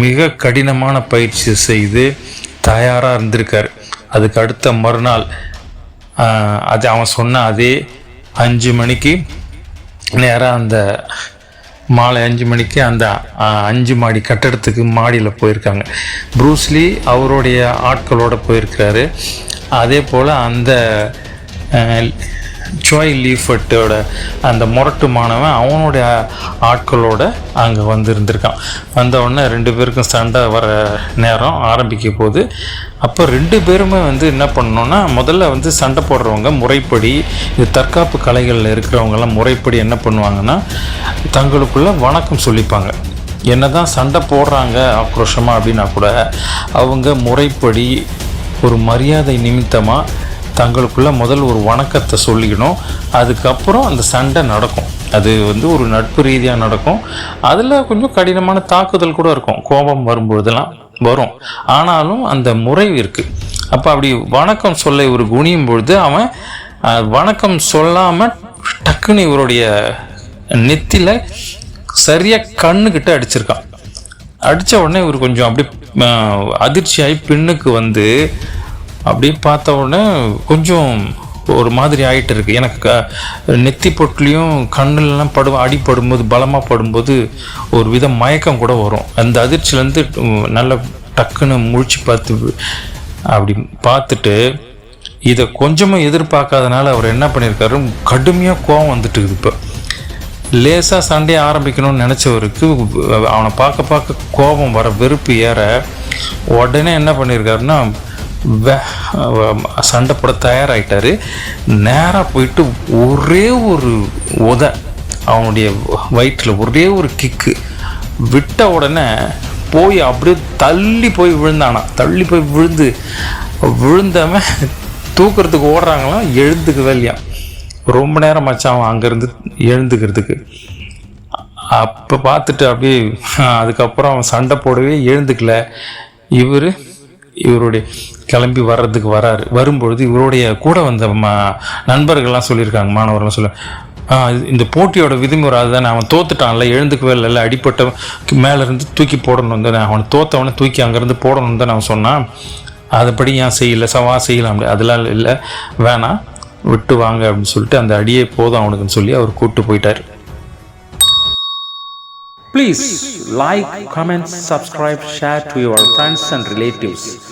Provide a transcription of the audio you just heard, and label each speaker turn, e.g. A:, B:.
A: மிக கடினமான பயிற்சி செய்து தயாராக இருந்திருக்காரு. அதுக்கு அடுத்த மறுநாள் அது அவன் சொன்ன அதே அஞ்சு மணிக்கு நேராக அந்த மாலை அஞ்சு மணிக்கு அந்த அஞ்சு மாடி கட்டடத்துக்கு மாடியில் போயிருக்காங்க. ப்ரூஸ்லி அவருடைய ஆட்களோட போயிருக்கிறாரு அதே போல் அந்த ஜோய் லீஃபர்ட்டோட அந்த முரட்டு மாணவன் அவனுடைய ஆட்களோட அங்கே வந்து இருந்திருக்கான் வந்த உடனே ரெண்டு பேருக்கும் சண்டை வர நேரம் ஆரம்பிக்க போது அப்போ ரெண்டு பேருமே வந்து என்ன பண்ணோன்னா முதல்ல வந்து சண்டை போடுறவங்க முறைப்படி இது தற்காப்பு கலைகளில் இருக்கிறவங்கெல்லாம் முறைப்படி என்ன பண்ணுவாங்கன்னா தங்களுக்குள்ள வணக்கம் சொல்லிப்பாங்க. என்னதான் சண்டை போடுறாங்க ஆக்ரோஷமாக அப்படின்னா கூட அவங்க முறைப்படி ஒரு மரியாதை நிமித்தமாக தங்களுக்குள்ள முதல் ஒரு வணக்கத்தை சொல்லிக்கணும். அதுக்கப்புறம் அந்த சண்டை நடக்கும். அது வந்து ஒரு நட்பு ரீதியாக நடக்கும். அதில் கொஞ்சம் கடினமான தாக்குதல் கூட இருக்கும். கோபம் வரும்பொழுதெல்லாம் வரும். ஆனாலும் அந்த முறை இருக்குது அப்போ அப்படி வணக்கம் சொல்ல இவர் குனியும் பொழுது அவன் வணக்கம் சொல்லாமல் டக்குன்னு இவருடைய நெத்தியில் சரியாக கண்ணுக்கிட்ட அடிச்சிருக்கான். அடித்த உடனே இவர் கொஞ்சம் அப்படி அதிர்ச்சியாகி பின்னுக்கு வந்து அப்படியே பார்த்த உடனே கொஞ்சம் ஒரு மாதிரி ஆகிட்டு இருக்குது எனக்கு க- நெத்தி பொட்லேயும் கண்ணுலலாம் படு அடிப்படும்போது பலமாக படும்போது ஒரு வித மயக்கம் கூட வரும். அந்த அதிர்ச்சியிலேருந்து நல்ல டக்குன்னு முழிச்சு பார்த்து அப்படி பார்த்துட்டு இதை கொஞ்சமும் எதிர்பார்க்காதனால அவர் என்ன பண்ணியிருக்காரு? கடுமையாக கோவம் வந்துட்டு இருக்குது இப்போ. லேசாக சண்டையை ஆரம்பிக்கணும்னு நினச்சவருக்கு அவனை பார்க்க பார்க்க கோபம் வர வெறுப்பு ஏற உடனே என்ன பண்ணியிருக்காருன்னா சண்டை போட தயாராகிட்டாரு நேராக போயிட்டு ஒரே ஒரு உத அவனுடைய வயிற்றில் ஒரே ஒரு கிக்கு விட்ட உடனே போய் அப்படியே தள்ளி போய் விழுந்தானா. தள்ளி போய் விழுந்து விழுந்தவன் தூக்குறதுக்கு ஓடுறாங்களாம் எழுந்துக்கவே இல்லையா? ரொம்ப நேரம் ஆச்சு அவன் அங்கேருந்து எழுந்துக்கிறதுக்கு. அப்போ பார்த்துட்டு அப்படியே அதுக்கப்புறம் அவன் சண்டை போடவே எழுந்துக்கல. இவர் இவருடைய கிளம்பி வர்றதுக்கு வராரு. வரும்பொழுது இவருடைய கூட வந்த ம நண்பர்கள்லாம் சொல்லியிருக்காங்க மாணவர்கள்லாம் சொல்ல இந்த போட்டியோட விதிமுறை அதுதான் அவன் தோத்துட்டான்ல எழுந்துக்கவே இல்லைல்ல அடிப்பட்ட மேலேருந்து தூக்கி போடணும் தான் அவனை தோத்தவனை தூக்கி அங்கேருந்து போடணும் தான் அவன் சொன்னான் அதுபடி ஏன் செய்யல சவா செய்யலாம் அப்படி அதெல்லாம் இல்லை வேணாம் விட்டு வாங்க அப்படின்னு சொல்லிட்டு அந்த அடியே போதும் அவனுக்குன்னு சொல்லி அவர் கூப்பிட்டு போயிட்டார். Please like, comment, subscribe, share to your friends and relatives.